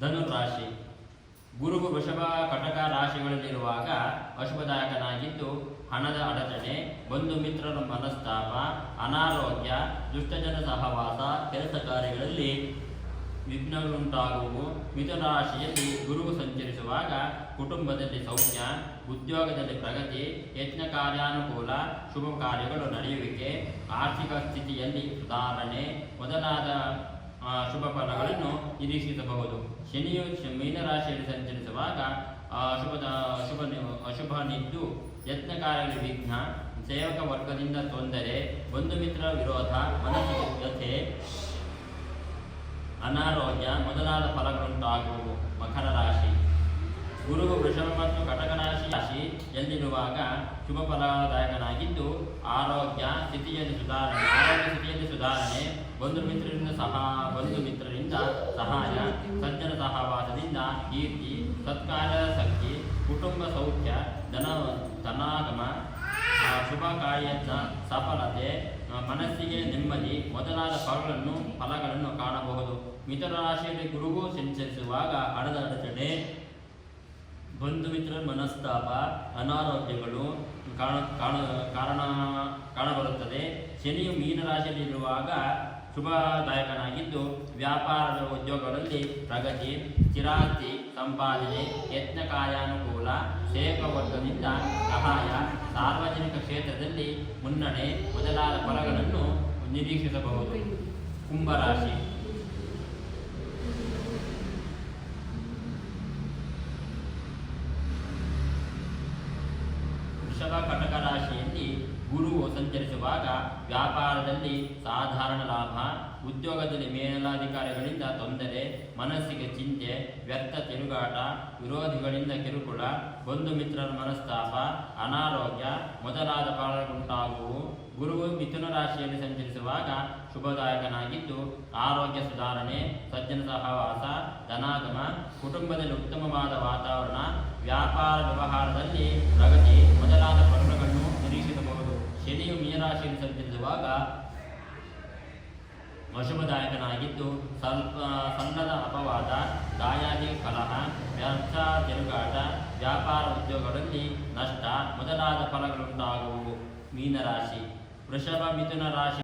ಧನುರಾಶಿ ಗುರುವು ವೃಷಭ, ಕಟಕ ರಾಶಿಗಳಲ್ಲಿರುವಾಗ ಅಶುಭದಾಯಕನಾಗಿದ್ದು, ಹಣದ ಅಡಚಣೆ, ಬಂಧು ಮಿತ್ರರ ಮನಸ್ತಾಪ, ಅನಾರೋಗ್ಯ, ದುಷ್ಟಜನ ಸಹವಾಸ, ಕೆಲಸ ಕಾರ್ಯಗಳಲ್ಲಿ ವಿಘ್ನಗಳುಂಟಾಗುವು ಮಿಥುನ ರಾಶಿಯಲ್ಲಿ ಗುರುವು ಸಂಚರಿಸುವಾಗ ಕುಟುಂಬದಲ್ಲಿ ಸೌಖ್ಯ, ಉದ್ಯೋಗದಲ್ಲಿ ಪ್ರಗತಿ, ಯತ್ನ ಕಾರ್ಯಾನುಕೂಲ, ಶುಭ ಕಾರ್ಯಗಳು ನಡೆಯುವಿಕೆ, ಆರ್ಥಿಕ ಸ್ಥಿತಿಯಲ್ಲಿ ಸುಧಾರಣೆ ಮೊದಲಾದ ಶುಭ ಫಲಗಳನ್ನು ನಿರೀಕ್ಷಿಸಬಹುದು. ಶನಿಯು ಮೀನರಾಶಿಯಲ್ಲಿ ಸಂಚರಿಸುವಾಗ ಆ, ಅಶುಭದ ಅಶುಭ ಅಶುಭನಿದ್ದು ಯತ್ನ ಕಾರ್ಯಗಳ ವಿಘ್ನ ಸೇವಕ ವರ್ಗದಿಂದ ತೊಂದರೆ ಬಂಧು ಮಿತ್ರ ವಿರೋಧ ಮನಸ್ಸಿನ ಜೊತೆ ಅನಾರೋಗ್ಯ ಮೊದಲಾದ ಫಲಗಳುಂಟಾಗುವು ಮಕರ ರಾಶಿ. ಗುರು ವೃಷಭ ಮತ್ತು ಕಟಕ ರಾಶಿ ರಾಶಿಯಲ್ಲಿರುವಾಗ ಶುಭ ಫಲದಾಯಕನಾಗಿದ್ದು ಆರೋಗ್ಯ ಸ್ಥಿತಿಯಲ್ಲಿ ಸುಧಾರಣೆ ಆರೋಗ್ಯ ಸ್ಥಿತಿಯಲ್ಲಿ ಸುಧಾರಣೆ ಬಂಧು ಮಿತ್ರರಿಂದ ಸಹ ಬಂಧು ಮಿತ್ರರಿಂದ ಸಹಾಯ, ಸಜ್ಜನ ಸಹವಾಸದಿಂದ ಕೀರ್ತಿ, ಸತ್ಕಾರ, ಶಕ್ತಿ, ಕುಟುಂಬ ಸೌಖ್ಯ, ಧನ, ಧನಾಗಮ ಶುಭ ಕಾರ್ಯದ ಸಫಲತೆ ಮನಸ್ಸಿಗೆ ನೆಮ್ಮದಿ, ಮೊದಲಾದ ಫಲಗಳನ್ನು ಫಲಗಳನ್ನು ಕಾಣಬಹುದು. ಮಿತ್ರ ರಾಶಿಯಲ್ಲಿ ಗುರುಗೂ ಸಂಚರಿಸುವಾಗ ಹಣದ ಅಡಚಣೆ, ಬಂಧು ಮಿತ್ರ ಮನಸ್ತಾಪ, ಅನಾರೋಗ್ಯಗಳು ಕಾಣ ಕಾಣ, ಕಾರಣ, ಕಾಣಬರುತ್ತದೆ. ಶನಿಯು ಮೀನರಾಶಿಯಲ್ಲಿರುವಾಗ ಶುಭದಾಯಕನಾಗಿದ್ದು ವ್ಯಾಪಾರದ ಉದ್ಯೋಗಗಳಲ್ಲಿ ಪ್ರಗತಿ ಚಿರಾಸ್ತಿ ಸಂಪಾದನೆ ಯತ್ನ ಕಾರ್ಯಾನುಕೂಲ ಸೇವಕವರ್ಗದಿಂದ ಸಹಾಯ, ಸಾರ್ವಜನಿಕ ಕ್ಷೇತ್ರದಲ್ಲಿ ಮುನ್ನಡೆ, ಮೊದಲಾದ ಫಲಗಳನ್ನು ನಿರೀಕ್ಷಿಸಬಹುದು. ಕುಂಭರಾಶಿ ವೃಷಭ ಕಟಕ ರಾಶಿಯಲ್ಲಿ ಗುರುವು ಸಂಚರಿಸುವಾಗ ವ್ಯಾಪಾರದಲ್ಲಿ ಸಾಧಾರಣ ಲಾಭ, ಉದ್ಯೋಗದಲ್ಲಿ ಮೇಲಾಧಿಕಾರಿಗಳಿಂದ ತೊಂದರೆ, ಮನಸ್ಸಿಗೆ ಚಿಂತೆ, ವ್ಯರ್ಥ ತಿರುಗಾಟ, ವಿರೋಧಿಗಳಿಂದ ಕಿರುಕುಳ, ಬಂಧು ಮಿತ್ರರ ಮನಸ್ತಾಪ, ಅನಾರೋಗ್ಯ ಮೊದಲಾದ ಫಲಗಳುಂಟಾಗುವು ಗುರುವು ಮಿಥುನ ರಾಶಿಯಲ್ಲಿ ಸಂಚರಿಸುವಾಗ ಶುಭದಾಯಕನಾಗಿದ್ದು, ಆರೋಗ್ಯ ಸುಧಾರಣೆ, ಸಜ್ಜನ ಸಹವಾಸ, ಧನಾಗಮ, ಕುಟುಂಬದಲ್ಲಿ ಉತ್ತಮವಾದ ವಾತಾವರಣ, ವ್ಯಾಪಾರ ವ್ಯವಹಾರದಲ್ಲಿ ಪ್ರಗತಿ ಮೊದಲಾದ ಫಲಗಳನ್ನು ನಿರೀಕ್ಷಿಸಬಹುದು ಶನಿಯು ಮೀನರಾಶಿಯಲ್ಲಿ ಸಂಚರಿಸುವಾಗ ಅಶುಭದಾಯಕನಾಗಿದ್ದು ಸ್ವಲ್ಪ ಸಣ್ಣದ ಅಪವಾದ, ದಾಯಾದಿ ಕಲಹ ವ್ಯರ್ಥ ತಿರುಗಾಟ ವ್ಯಾಪಾರ ಉದ್ಯೋಗಗಳಲ್ಲಿ ನಷ್ಟ ಮೊದಲಾದ ಫಲಗಳುಂಟಾಗುವು. ಮೀನರಾಶಿ. ವೃಷಭ, ಮಿಥುನ ರಾಶಿ.